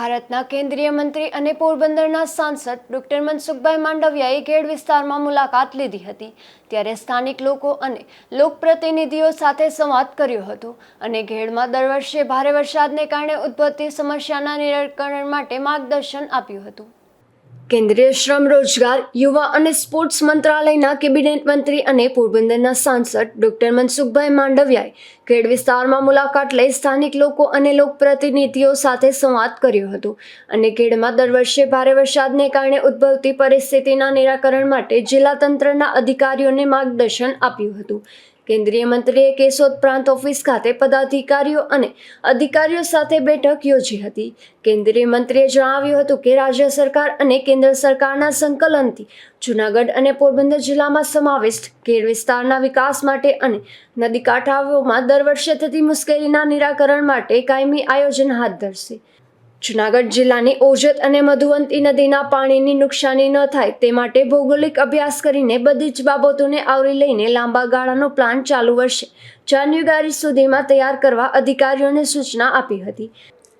ભારતના કેન્દ્રીય મંત્રી અને પોરબંદરના સાંસદ ડોક્ટર મનસુખભાઈ માંડવિયાએ ઘેડ વિસ્તારમાં મુલાકાત લીધી હતી, ત્યારે સ્થાનિક લોકો અને લોકપ્રતિનિધિઓ સાથે સંવાદ કર્યો હતો અને ઘેડમાં દર વર્ષે ભારે વરસાદને કારણે ઉદ્ભવતી સમસ્યાના નિરાકરણ માટે માર્ગદર્શન આપ્યું હતું. કેન્દ્રીય શ્રમ રોજગાર, યુવા અને સ્પોર્ટ્સ મંત્રાલયના કેબિનેટ મંત્રી અને પોરબંદરના સાંસદ ડોક્ટર મનસુખભાઈ માંડવિયાએ ખેડ વિસ્તારમાં મુલાકાત લઈ સ્થાનિક લોકો અને લોકપ્રતિનિધિઓ સાથે સંવાદ કર્યો હતો. અને ખેડમાં દર વર્ષે ભારે વરસાદને કારણે ઉદ્ભવતી પરિસ્થિતિના નિરાકરણ માટે જિલ્લા તંત્રના અધિકારીઓને માર્ગદર્શન આપ્યું હતું. કેન્દ્રીય મંત્રીએ કેશોદ પ્રાંત ઓફિસ ખાતે પદાધિકારીઓ અને અધિકારીઓ સાથે બેઠક યોજી હતી. કેન્દ્રીય મંત્રીએ જણાવ્યું હતું કે રાજ્ય સરકાર અને કેન્દ્ર સરકારના સંકલનથી જૂનાગઢ અને પોરબંદર જિલ્લામાં સમાવિષ્ટ કેર વિસ્તારના વિકાસ માટે અને નદી કાંઠાઓમાં દર વર્ષે થતી મુશ્કેલીના નિરાકરણ માટે કાયમી આયોજન હાથ ધરશે. જૂનાગઢ જિલ્લાની ઓજત અને મધુવંતી નદીના પાણીની નુકસાની ન થાય તે માટે ભૌગોલિક અભ્યાસ કરીને બધી જ બાબતોને આવરી લઈને લાંબા ગાળાનો પ્લાન ચાલુ વર્ષે જાન્યુઆરી સુધીમાં તૈયાર કરવા અધિકારીઓને સૂચના આપી હતી.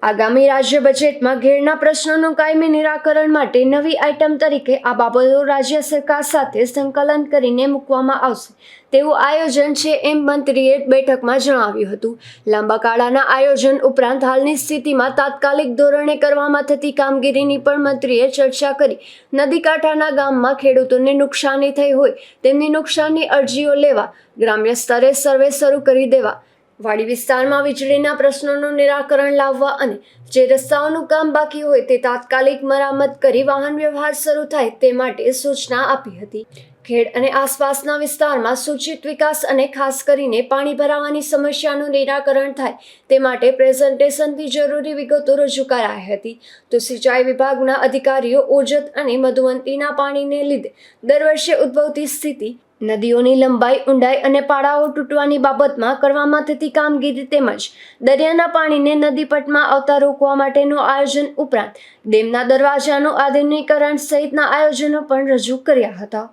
આગામી રાજ્ય બજેટમાં ઘેરના પ્રશ્નોનું કાયમી નિરાકરણ માટે નવી આઇટમ તરીકે આ બાબતો રાજ્ય સરકાર સાથે સંકલન કરીને મૂકવામાં આવશે. તેવું આયોજન છે એમ મંત્રીએ બેઠકમાં જણાવ્યું હતું. લાંબા ગાળાના આયોજન ઉપરાંત હાલની સ્થિતિમાં તાત્કાલિક ધોરણે કરવામાં થતી કામગીરીની પણ મંત્રીએ ચર્ચા કરી. નદી કાંઠાના ગામમાં ખેડૂતોને નુકસાની થઈ હોય, તેમની નુકસાનની અરજીઓ લેવા, ગ્રામ્ય સ્તરે સર્વે શરૂ કરી દેવા વાડી વિસ્તારમાં વીજળીના પ્રશ્નોનું નિરાકરણ લાવવા અને જે રસ્તાઓનું કામ બાકી હોય તે તાત્કાલિક મરામત કરી વાહન વ્યવહાર શરૂ થાય તે માટે સૂચના આપી હતી. ખેડ અને આસપાસના વિસ્તારમાં સૂચિત વિકાસ અને ખાસ કરીને પાણી ભરાવાની સમસ્યાનું નિરાકરણ થાય તે માટે પ્રેઝન્ટેશનથી જરૂરી વિગતો રજૂ કરાઈ હતી. તો સિંચાઈ વિભાગના અધિકારીઓ ઓજત અને મધુવંતીના પાણીને લીધે દર વર્ષે ઉદ્ભવતી સ્થિતિ નદીઓની લંબાઈ, ઊંડાઈ અને પાળાઓ તૂટવાની બાબતમાં કરવામાં થતી કામગીરી તેમજ દરિયાના પાણીને નદીપટમાં આવતા રોકવા માટેનું આયોજન ઉપરાંત ડેમના દરવાજાનું આધુનિકરણ સહિતના આયોજનો પણ રજૂ કર્યા હતા.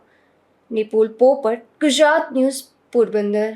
નિપુલ પોપટ, ગુજરાત ન્યૂઝ પોરબંદર.